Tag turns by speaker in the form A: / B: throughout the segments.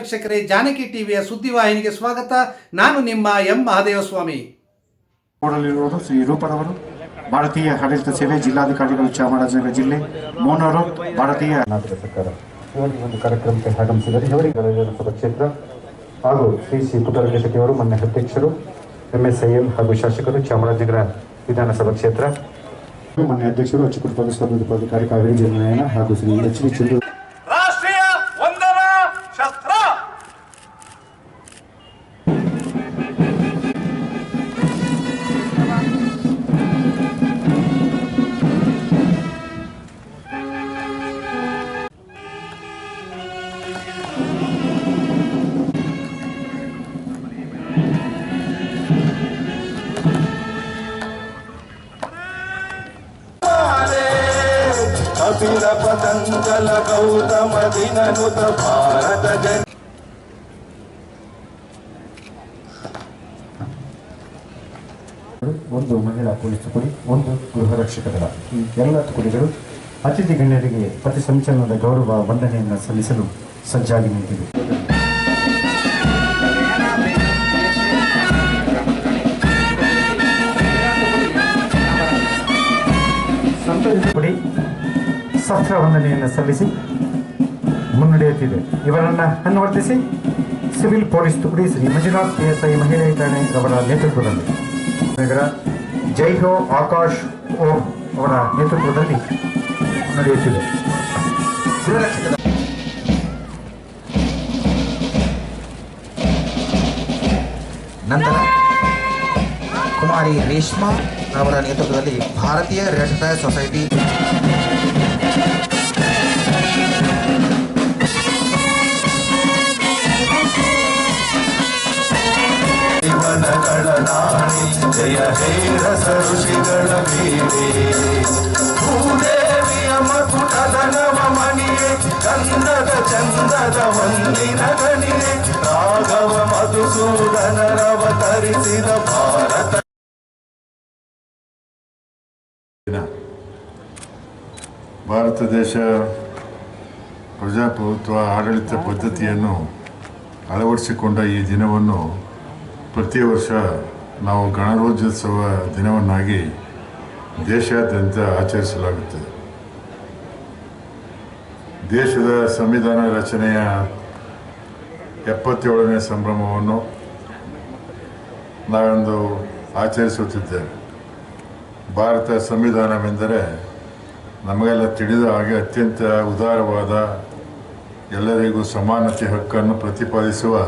A: ವೀಕ್ಷಕರೇ ಜಾನಕಿ ಟಿವಿಯ ಸುದ್ದಿವಾಹಿನಿಗೆ ಸ್ವಾಗತ. ನಾನು ನಿಮ್ಮ ಎಂ. ಮಹದೇವಸ್ವಾಮಿ.
B: ನೋಡಲಿರುವುದು ಶ್ರೀ ರೂಪರವರು ಭಾರತೀಯ ಆಡಳಿತ ಸೇವೆ ಜಿಲ್ಲಾಧಿಕಾರಿಗಳು ಚಾಮರಾಜನಗರ ಜಿಲ್ಲೆ ಮೋನರು ಭಾರತೀಯ
C: ಸರ್ಕಾರ ಇವರಿಗೆ ಒಂದು ಕಾರ್ಯಕ್ರಮಕ್ಕೆ ಆಗಮಿಸಿದರೆ ಇವರಿಗೆ ವಿಧಾನಸಭಾ ಕ್ಷೇತ್ರ ಹಾಗೂ ಶ್ರೀ ಸಿ ಪುಟ್ಟರಂಗಶೆಟ್ಟಿಯವರು ಮೊನ್ನೆ ಅಧ್ಯಕ್ಷರು ಎಂ ಎಸ್ ಐ ಎಂ ಹಾಗೂ ಶಾಸಕರು ಚಾಮರಾಜನಗರ ವಿಧಾನಸಭಾ ಕ್ಷೇತ್ರ. ಮೊನ್ನೆ ಅಧ್ಯಕ್ಷರು ಅಚ್ಚುಕಟ್ಟು ಪದಸ್ವಾಮಿ ಕಾರ್ಯಕಾರಿ ಹಾಗೂ ಶ್ರೀ ಎಚ್ ಚಂದ್ರ
D: ಗೌತಮ ದಿನನುತ ಭಾರತ ಜನ
C: ಒಂದು ಮಹಿಳಾ ಪೊಲೀಸ್ ತುಕಡಿ, ಒಂದು ಗೃಹ ರಕ್ಷಕ ದಳ ಈ ಎಲ್ಲ ತುಕಡಿಗಳು ಅತಿಥಿ ಗಣ್ಯರಿಗೆ ಪ್ರತಿ ಸಂಚಲನದ ಗೌರವ ವಂದನೆಯನ್ನು ಸಲ್ಲಿಸಲು ಸಜ್ಜಾಗಿ ನಿಂತಿವೆ. ಶಸ್ತ್ರ ವಂದನೆಯನ್ನು ಸಲ್ಲಿಸಿ ಮುನ್ನಡೆಯುತ್ತಿದೆ. ಇವರನ್ನು ಅನ್ವರ್ತಿಸಿ ಸಿವಿಲ್ ಪೊಲೀಸ್ ತುಕಡಿ ಶ್ರೀ ಮಂಜುನಾಥ್ ಐ ಮಹಿಳಾ ಠಾಣೆ ಅವರ ನೇತೃತ್ವದಲ್ಲಿ. ನಗರ ಜೈ ಹೋ ಆಕಾಶ್ ಓಂ ಅವರ ನೇತೃತ್ವದಲ್ಲಿ ನಡೆಯುತ್ತಿದೆ.
E: ನಂತರ ಕುಮಾರಿ ರೇಷ್ಮಾ ಅವರ ನೇತೃತ್ವದಲ್ಲಿ ಭಾರತೀಯ ರೆಡ್ ಕ್ರಾಸ್ ಸೊಸೈಟಿ
D: ಜಯ ಹೇ ರಸ ಋಷಿಗಳ ಮೇಲೆ ಭೂದೇವಿಯ ಮಕುಟದ ನವಮಣಿಯೇ ಚಂದದ ಚಂದದ ಒಂದಿನ ಗಣಿಯೇ. ರಾಘವ ಮಧುಸೂದನರವತರಿಸಿದ ಭಾರತ.
F: ಭಾರತ ದೇಶ ಪ್ರಜಾಪ್ರಭುತ್ವ ಆಡಳಿತ ಪದ್ಧತಿಯನ್ನು ಅಳವಡಿಸಿಕೊಂಡ ಈ ದಿನವನ್ನು ಪ್ರತಿ ವರ್ಷ ನಾವು ಗಣರಾಜ್ಯೋತ್ಸವ ದಿನವನ್ನಾಗಿ ದೇಶಾದ್ಯಂತ ಆಚರಿಸಲಾಗುತ್ತದೆ. ದೇಶದ ಸಂವಿಧಾನ ರಚನೆಯ ಎಪ್ಪತ್ತೇಳನೇ ಸಂಭ್ರಮವನ್ನು ನಾವೊಂದು ಆಚರಿಸುತ್ತಿದ್ದೇವೆ. ಭಾರತ ಸಂವಿಧಾನವೆಂದರೆ ನಮಗೆಲ್ಲ ತಿಳಿದ ಹಾಗೆ ಅತ್ಯಂತ ಉದಾರವಾದ ಎಲ್ಲರಿಗೂ ಸಮಾನತೆ ಹಕ್ಕನ್ನು ಪ್ರತಿಪಾದಿಸುವ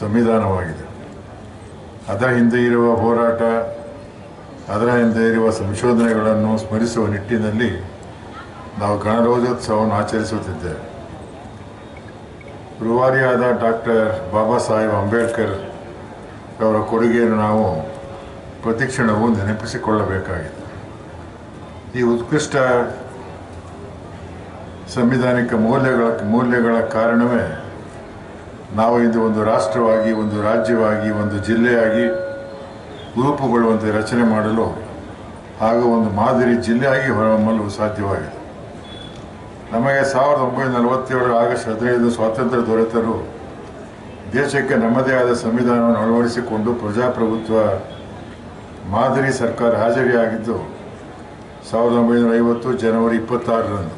F: ಸಂವಿಧಾನವಾಗಿದೆ. ಅದರ ಹಿಂದೆ ಇರುವ ಹೋರಾಟ, ಅದರ ಹಿಂದೆ ಇರುವ ಸಂಶೋಧನೆಗಳನ್ನು ಸ್ಮರಿಸುವ ನಿಟ್ಟಿನಲ್ಲಿ ನಾವು ಗಣರಾಜ್ಯೋತ್ಸವವನ್ನು ಆಚರಿಸುತ್ತಿದ್ದೇವೆ. ರೂವಾರಿಯಾದ ಡಾಕ್ಟರ್ ಬಾಬಾ ಸಾಹೇಬ್ ಅಂಬೇಡ್ಕರ್ ಅವರ ಕೊಡುಗೆಯನ್ನು ನಾವು ಪ್ರತಿಕ್ಷಣವೂ ನೆನಪಿಸಿಕೊಳ್ಳಬೇಕಾಗಿದೆ. ಈ ಉತ್ಕೃಷ್ಟ ಸಂವಿಧಾನಿಕ ಮೌಲ್ಯಗಳ ಮೌಲ್ಯಗಳ ಕಾರಣವೇ ನಾವು ಇಂದು ಒಂದು ರಾಷ್ಟ್ರವಾಗಿ, ಒಂದು ರಾಜ್ಯವಾಗಿ, ಒಂದು ಜಿಲ್ಲೆಯಾಗಿ ರೂಪುಗೊಳ್ಳುವಂತೆ ರಚನೆ ಮಾಡಲು ಹಾಗೂ ಒಂದು ಮಾದರಿ ಜಿಲ್ಲೆಯಾಗಿ ಹೊರಹೊಮ್ಮಲು ಸಾಧ್ಯವಾಗಿದೆ. ನಮಗೆ ಸಾವಿರದ ಒಂಬೈನೂರ ನಲವತ್ತೇಳು ಆಗಸ್ಟ್ ಹದಿನೈದು ಸ್ವಾತಂತ್ರ್ಯ ದೊರೆತರು ದೇಶಕ್ಕೆ ನಮ್ಮದೇ ಆದ ಸಂವಿಧಾನವನ್ನು ಅಳವಡಿಸಿಕೊಂಡು ಪ್ರಜಾಪ್ರಭುತ್ವ ಮಾದರಿ ಸರ್ಕಾರ ಹಾಜರಿಯಾಗಿದ್ದು ಸಾವಿರದ ಒಂಬೈನೂರ ಐವತ್ತು ಜನವರಿ ಇಪ್ಪತ್ತಾರರಂದು.